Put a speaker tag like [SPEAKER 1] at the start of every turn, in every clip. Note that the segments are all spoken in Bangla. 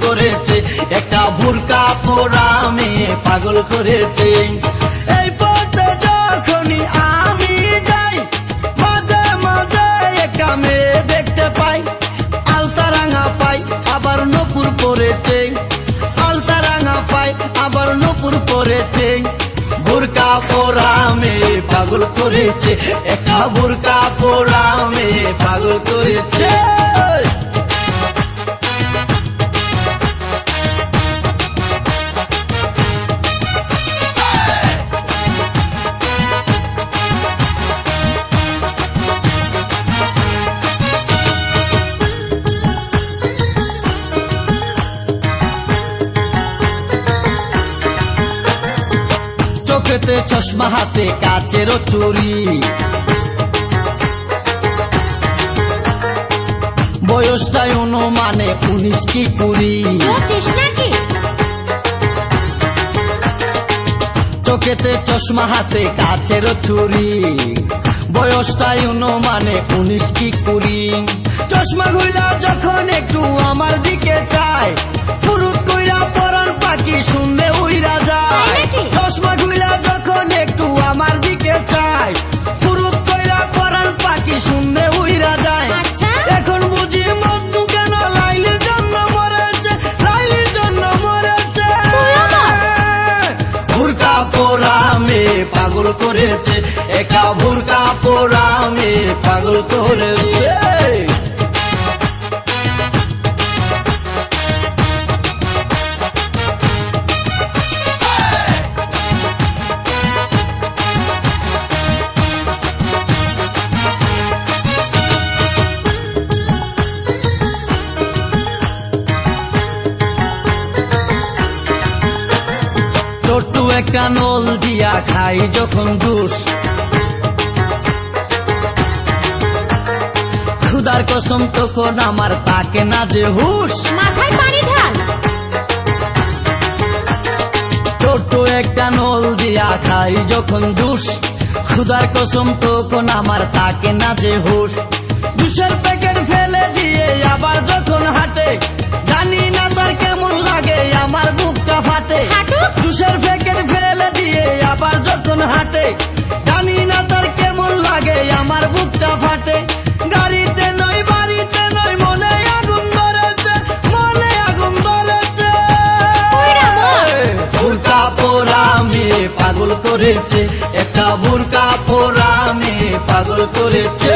[SPEAKER 1] করেছে। একটা ভুরকা পোরামে পাগল করেছে। এই পথে যখনই আমি যাই মাঝে মাঝে একা মেয়ে দেখতে পাই। আলতা রাঙা পাই, আবার নপুর পরেছে। আলতা রাঙা পাই, আবার নপুর পরেছে। বুরকা পোরামে পাগল করেছে। একটা বুরকা মেয়ে পাগল করেছে। চোখেতে চশমা হাতে কাচেরও চুরি। বয়সটাই অনুমানে উনিশ কি কুড়ি। চোখেতে চশমা হাতে কাচের চুরি। বয়সটাই অনুমানে উনিশ কি কুড়ি। চশমা ঘুইলা যখন পোরামে পাগল করেছে একা ভুরকা পোরামে পাগল করেছে। একটা নল দিয়া খাই যখন জুস ক্ষুদার কসম তখন আমার তাকে না যে হুশ।
[SPEAKER 2] মাথায় পানি ঢাল।
[SPEAKER 1] ছোট্ট একটা নল দিয়া খাই যখন জুস কসম তখন আমার তাকে না যে হুশ। জুসের প্যাকেট ফেলে দিয়ে আবার যখন হাঁটে জানি না তার কেমন লাগে আমার বুকটা ফাটে। জুসের হাঁটে। জানি না তার কেমন লাগে আমার বুকটা ফাটে। গাড়িতে নয় বাড়িতে নয় মনে আগুন ধরেছে মনে আগুন ধরেছে।
[SPEAKER 2] বুড়কা
[SPEAKER 1] পোড়া মেয়ে পাগল করেছে একটা বুরকা মেয়ে পাগল করেছে।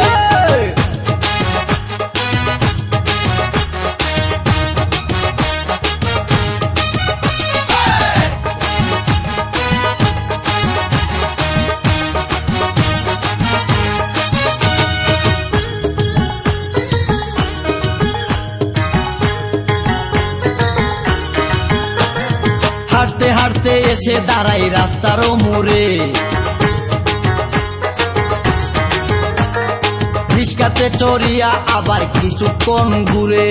[SPEAKER 1] এসে দাঁড়াই রাস্তার মোড়ে। রিস্কাতে চড়িয়া আবার কিছুক্ষণ ঘুরে।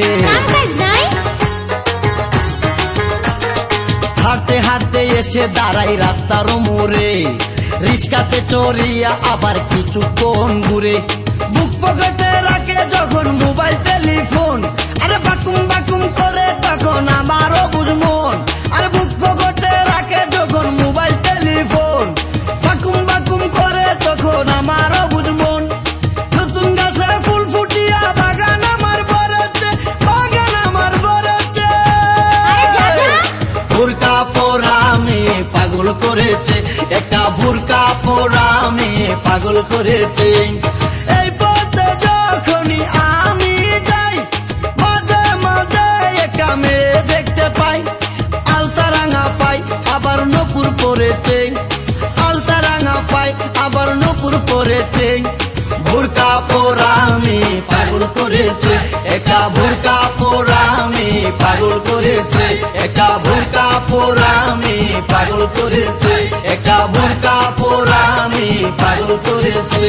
[SPEAKER 1] হাঁটতে হাঁটতে এসে দাঁড়াই রাস্তার মোড়ে। রিস্কাতে চড়িয়া আবার কিছুক্ষণ ঘুরে। বুক পকেটে রাখে যখন মোবাইল টেলিফোন। আরে বাকুম ভুরকা পোরামে পাগল করেছে। একটা ভুরকা পোরামে পাগল করেছে। এই পথে যখনই আমি যাই, মাঝে মাঝে একা মেয়ে দেখতে পাই। আলতা রাঙা পাই, আবার নপুর পরেছে। আলতা রাঙা পাই, আবার নপুর পরেছে। ভুরকা পোরামে পাগল করেছে। একটা ভুরকা পোরামে পাগল করেছে। একটা পাগল করেছে একটা বোরকা পোড়া আমি পাগল করেছে।